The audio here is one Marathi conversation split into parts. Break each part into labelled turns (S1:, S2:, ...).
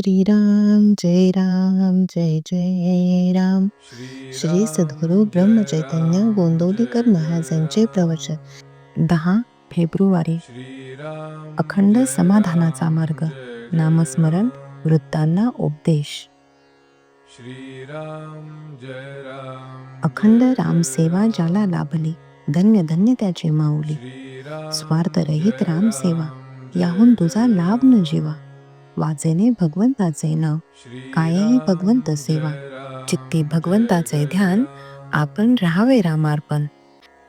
S1: श्रीराम जय राम जय जय राम. श्री सद्गुरू ब्रह्म चैतन्य गोंदवलीकर महाराजांचे प्रवचन. दहा फेब्रुवारी. अखंड समाधानाचा मार्ग. नामस्मरण वृत्तांना उपदेश.
S2: राम
S1: अखंड रामसेवा ज्याला लाभली धन्य धन्य त्याची माऊली. स्वार्थरहित रामसेवा याहून तुझा लाभ न जीवा. वाचेने भगवंताचे नाव. कायही भगवंत सेवा. चित्ते भगवंताचे ध्यान. आपण राहावे रामार्पण.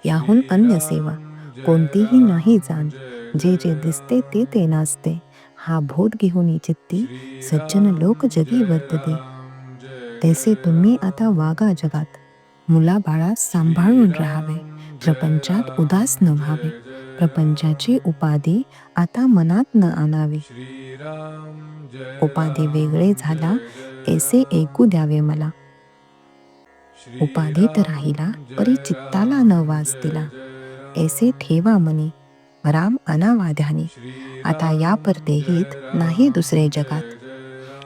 S1: याहून अन्य सेवा. कोणतीही नाही जाण. जे जे दिसते ते ते नाचते. हा बोध घेऊन चित्ती सज्जन लोक जगी वर्तते. तैसे तुम्ही आता वागा जगात. मुलाबाळास सांभाळून राहावे. प्रपंचात उदास न व्हावे. प्रपंचाची उपाधी आता मनात न आणावी. उपाधी वेगळे झाला ऐसे ऐकू द्यावे मला. उपाधी तर राहिला परी चित्ताला न वास दिला ऐसे ठेवा मनी राम अनावाध्याने. आता या परदेहीत नाही दुसरे जगात.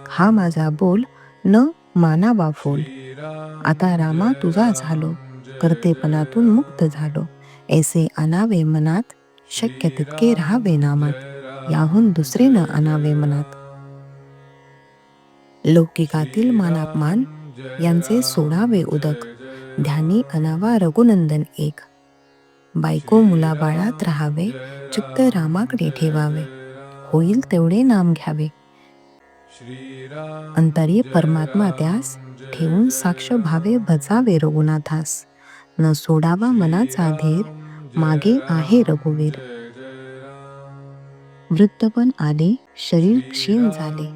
S1: हा माझा बोल न मानावा फोल. आता रामा तुझा झालो कर्तेपणातून मुक्त झालो. ऐसे अनावे मनात शक्य तितके राहावे नामात याहून दुसरे न आणावे मनात. लौकिकातील मानापमान यांचे सोडावे उदक ध्यानी अनावा रघुनंदन एक. बायको मुलाबाळात राहावे चित्त रामाकडे ठेवावे होईल तेवढे नाम घ्यावे. अंतरी परमात्मा त्यास ठेवून साक्ष भावे भजावे रघुनाथास. न सोडावा मनाचा धीर मागे आहे रघुवीर. वृत्तपण आले शरीर क्षीण झाले.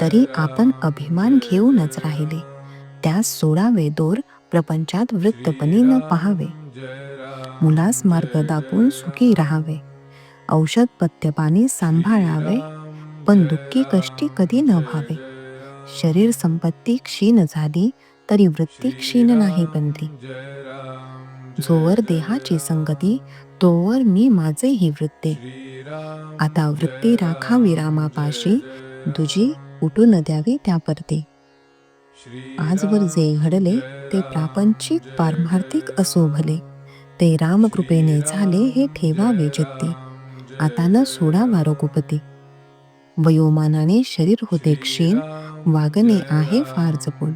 S1: तरी आपण अभिमान घेऊनच राहिले. त्यास सोडावे दोर प्रपंचात वृत्तपणी न पहावे. मुलास मार्ग दाखवून सुखी राहावे. औषध पथ्यपाणी सांभाळावे पण दुःखी कष्टी कधी न व्हावे. शरीर संपत्ती क्षीण झाली तरी वृत्ती क्षीण नाही बनली जोवर देहाची संगती तोवर मी माझे ही वृत्ते. आता वृत्ती राखावी रामापाशी दुजी उठून द्यावी त्या परते. आजवर जे घडले ते प्रापंचिक पारमार्थिक असो भले. ते रामकृपेने झाले हे ठेवावे जत्ते आता न सोडावा रघुपती. वयोमानाने शरीर होते क्षीण वागणे आहे फार जपून.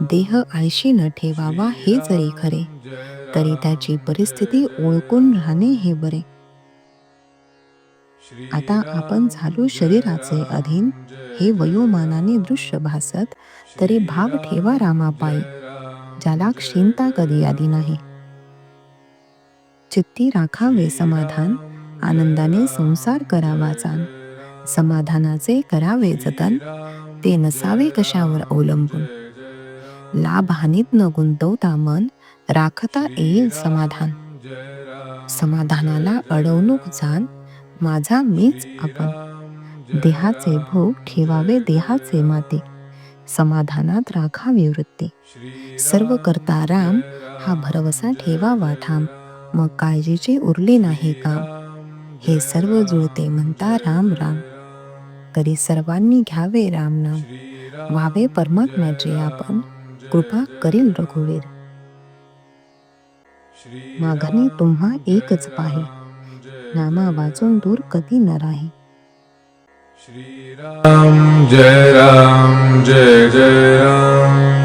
S1: देह आळशी न ठेवावा हे जरी खरे तरी त्याची परिस्थिती ओळखून राहणे हे बरे. आता आपण झालो शरीराचे अधीन हे वयोमानाने दृश्य भासत तरी भाव ठेवा रामापायी ज्याला क्षीणता कधी आली नाही. चित्ती राखावे समाधान आनंदाने संसार करावा चान समाधानाचे करावे जतन ते नसावे कशावर अवलंबून. लाभ हानीत न गुंतवता मन राखता येईल समाधान. समाधानाला अडवणूक जाण माझा मीच आपण. देहाचे भोग ठेवावे देहाचे माते. समाधानात राखावी वृत्ती. सर्व करता राम हा भरवसा ठेवावा ठाम. मग काळजीचे उरले नाही काम. हे सर्व जुळते म्हणता राम राम. तरी सर्वांनी घ्यावे राम नाम. व्हावे परमात्म्याचे आपण. कृपा करील रघुवीर. माघाने तुम्हा एकच पाहे. नामा वाचून दूर कधी न राही.
S2: राम जय राम जय जय राम.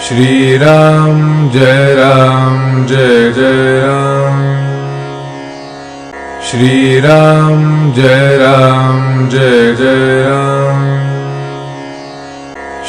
S2: श्रीराम जय राम जय जय राम. श्रीराम जय राम जय जय राम.